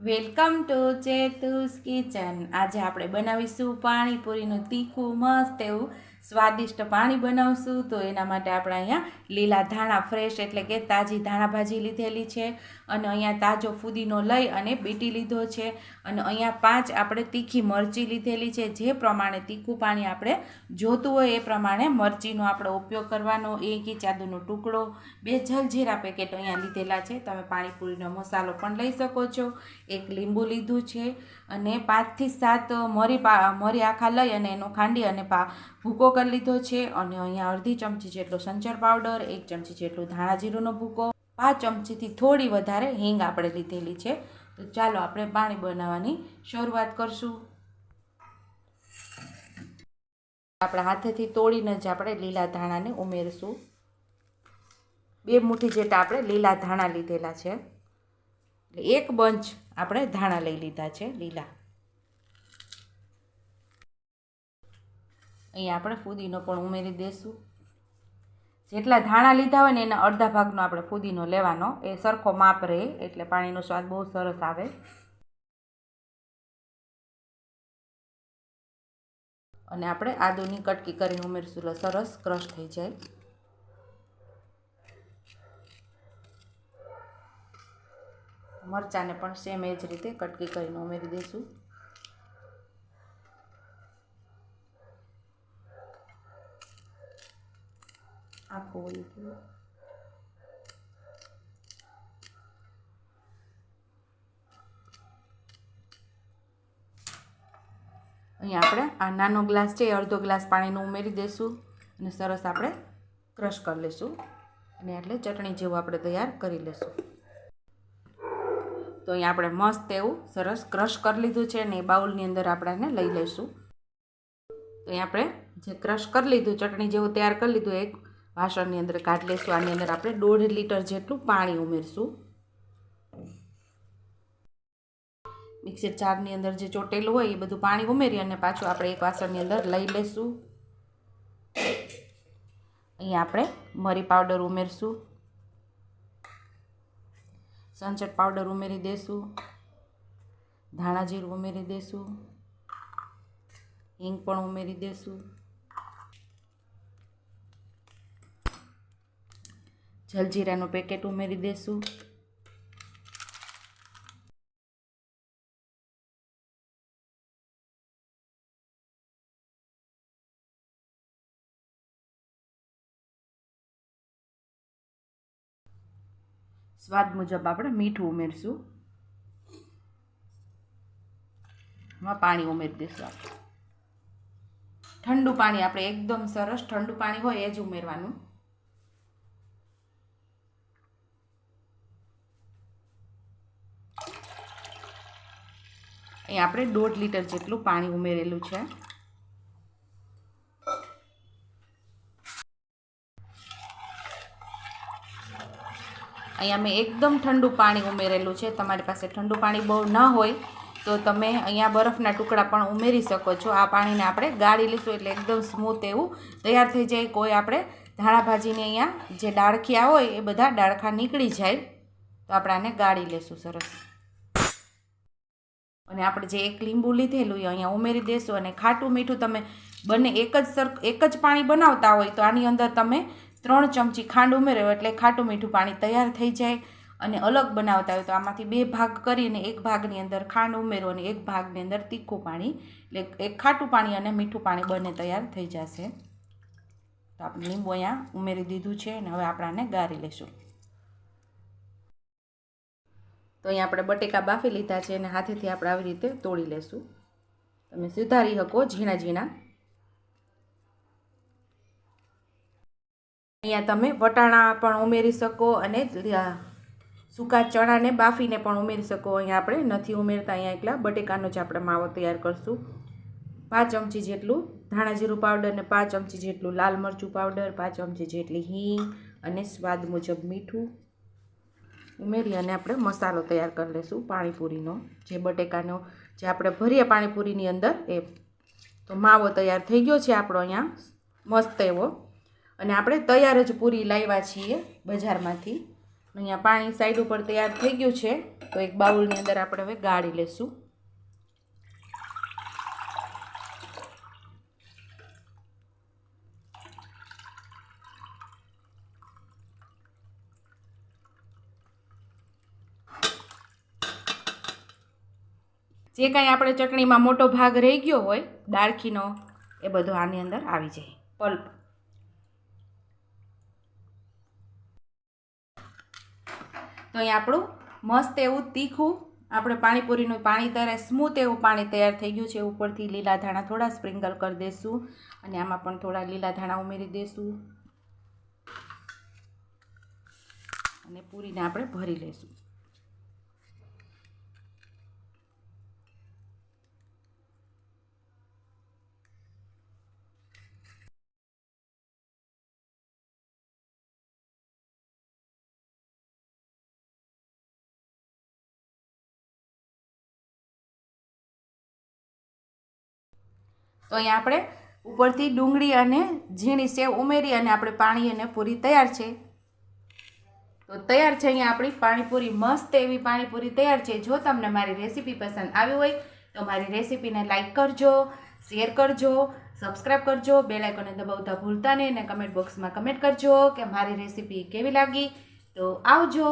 Welcome to ચેતુસ kitchen. આજે આપણે બનાવીશું પાણીપુરીનું તીખું મસ્ત એવું સ્વાદિષ્ટ પાણી બનાવશું તો એના માટે આપણે અહીંયા લીલા ધાણા ફ્રેશ એટલે કે તાજી ધાણા ભાજી લીધેલી છે અને અહીંયા તાજો ફુદીનો લઈ અને બીટી લીધો છે અને અહીંયા પાંચ આપણે તીખી મરચી લીધેલી છે. જે પ્રમાણે તીખું પાણી આપણે જોતું હોય એ પ્રમાણે મરચીનો આપણે ઉપયોગ કરવાનો, એક ઇંચ ટુકડો, બે જલજીરા પેકેટ અહીંયા લીધેલા છે. તમે પાણીપુરીનો મસાલો પણ લઈ શકો છો. એક લીંબુ લીધું છે અને પાંચથી સાત મરી પા, મરી આખા લઈ અને એનો ખાંડી અને ભૂકો કરી લીધો છે અને અહીંયા અડધી ચમચી જેટલો સંચર પાવડર, એક ચમચી જેટલું ધાણા જીરુંનો ભૂકો, પાંચ ચમચીથી થોડી વધારે હિંગ આપણે લીધેલી છે. તો ચાલો આપણે પાણી બનાવવાની શરૂઆત કરશું. આપણા હાથેથી તોડીને જ આપણે લીલા ધાણાને ઉમેરશું. બે મુઠ્ઠી જેટલા આપણે લીલા ધાણા લીધેલા છે. એક બંચ આપણે ધાણા લઈ લીધા છે, લીલા. અહીંયા આપણે ફુદીનો પણ ઉમેરી દઈશું જેટલા ધાણા લીધા હોય ને એના અડધા ભાગનો આપણે ફુદીનો લેવાનો. એ સરખો માપ રહે, એટલે પાણીનો સ્વાદ બહુ સરસ આવે. અને આપણે આદુની કટકી કરીને ઉમેરશું, એટલે સરસ ક્રશ થઈ જાય. મરચાંને પણ સેમ એ જ રીતે કટકી કરીને ઉમેરી દઈશું થયું અહીંયા આપણે આ નાનો ગ્લાસ છે, એ અડધો ગ્લાસ પાણીનો ઉમેરી દઈશું અને સરસ આપણે ક્રશ કરી લઈશું. અને એટલે ચટણી જેવું આપણે તૈયાર કરી લઈશું. તો અહીંયા આપણે મસ્ત એવું સરસ ક્રશ કરી લીધું છે અને એ બાઉલની અંદર આપણે એને લઈ લઈશું. તો અહીંયા આપણે જે ક્રશ કરી લીધું, ચટણી જેવું તૈયાર કરી લીધું એક વાસણની અંદર કાઢી લઈશું આની અંદર આપણે દોઢ લીટર જેટલું પાણી ઉમેરશું. મિક્સર ચારની અંદર જે ચોટેલું હોય એ બધું પાણી ઉમેરી અને પાછું આપણે એક વાસણની અંદર લઈ લઈશું અહીંયા આપણે મરી પાવડર ઉમેરશું. સંચટ પાવડર ઉમેરી દઈશું ધાણા જીરું ઉમેરી દઈશું હિંગ પણ ઉમેરી દઈશું જલજીરાનું પેકેટ ઉમેરી દઈશું સ્વાદ મુજબ આપણે મીઠું ઉમેરશું. એમાં પાણી ઉમેરી દઈશું આપણે. ઠંડુ પાણી આપણે એકદમ સરસ ઠંડુ પાણી હોય એ જ ઉમેરવાનું. અહીં આપણે દોઢ લીટર જેટલું પાણી ઉમેરેલું છે. અહીંયા મેં એકદમ ઠંડુ પાણી ઉમેરેલું છે. તમારી પાસે ઠંડુ પાણી બહુ ન હોય તો તમે અહીંયા બરફના ટુકડા પણ ઉમેરી શકો છો. આ પાણીને આપણે ગાળી લઈશું એટલે એકદમ સ્મૂથ એવું તૈયાર થઈ જાય. કોઈ આપણે ધાણા ભાજીને અહીંયા જે ડાળખિયા હોય એ બધા ડાળખા નીકળી જાય. તો આપણે આને ગાળી લઈશું સરસ. અને આપણે જે એક લીંબુ લીધેલું એ અહીંયા ઉમેરી દેશું અને ખાટું મીઠું તમે બંને એક જ સર, એક જ પાણી બનાવતા હોય તો આની અંદર તમે ત્રણ ચમચી ખાંડ ઉમેરો એટલે ખાટું મીઠું પાણી તૈયાર થઈ જાય અને અલગ બનાવતા હોય તો આમાંથી બે ભાગ કરીને એક ભાગની અંદર ખાંડ ઉમેરો અને એક ભાગની અંદર તીખું પાણી એટલે એક ખાટું પાણી અને મીઠું પાણી બંને તૈયાર થઈ જશે. તો આપણે લીંબુ અહીંયા ઉમેરી દીધું છે અને હવે આપણાને ગાળી લઈશું. તો અહીંયા આપણે બટેકા બાફી લીધા છે અને હાથેથી આપણે આવી રીતે તોડી લેશું. તમે સુધારી શકો ઝીણા ઝીણા. અહીંયા તમે વટાણા પણ ઉમેરી શકો અને સૂકા ચણાને બાફીને પણ ઉમેરી શકો. અહીંયા આપણે નથી ઉમેરતા, અહીંયા એકલા. બટેકાનો જ આપણે માવો તૈયાર કરશું. પાંચ ચમચી જેટલું ધાણા જીરું પાવડર ને પાંચ ચમચી જેટલું લાલ મરચું પાવડર પાંચ ચમચી જેટલી હિંગ અને સ્વાદ મુજબ મીઠું. ઉમેરી અને આપણે મસાલો તૈયાર કરી લઈશું પાણીપુરીનો. જે બટેકાનો, જે આપણે ભરીએ પાણીપુરીની અંદર, એ તો માવો તૈયાર થઈ ગયો છે આપણો અહીંયા. મસ્ત એવો. અને આપણે તૈયાર જ પૂરી લાવ્યા છીએ બજારમાંથી. અહીંયા પાણી સાઈડ ઉપર તૈયાર થઈ ગયું છે. તો એક બાઉલની અંદર આપણે હવે ગાળી લેશું. જે કાંઈ આપણે ચટણીમાં મોટો ભાગ રહી ગયો હોય, દાળખીનો, એ બધો આની અંદર આવી જાય. પલ્પ. તો અહીં આપણું મસ્ત એવું તીખું, આપણે પાણીપુરીનું પાણી ત્યારે, સ્મૂથ એવું પાણી તૈયાર થઈ ગયું છે. ઉપરથી લીલા ધાણા થોડા સ્પ્રિંકલ કરી દઈશું અને આમાં પણ થોડા લીલા ધાણા ઉમેરી દઈશું અને પૂરીને આપણે ભરી લઈશું તો અહીંયા આપણે ઉપરથી ડુંગળી અને ઝીણી સેવ ઉમેરી અને આપણે પાણી અને પૂરી તૈયાર છે. તો તૈયાર છે અહીંયા આપણી પાણીપુરી મસ્ત એવી પાણીપુરી તૈયાર છે. જો તમને મારી રેસીપી પસંદ આવી હોય તો મારી રેસીપીને લાઇક કરજો, શેર કરજો, સબસ્ક્રાઇબ કરજો બે લાઇકોને દબાવતા ભૂલતા નહીં અને કમેન્ટ બોક્સમાં કમેન્ટ કરજો કે મારી રેસીપી કેવી લાગી. તો આવજો.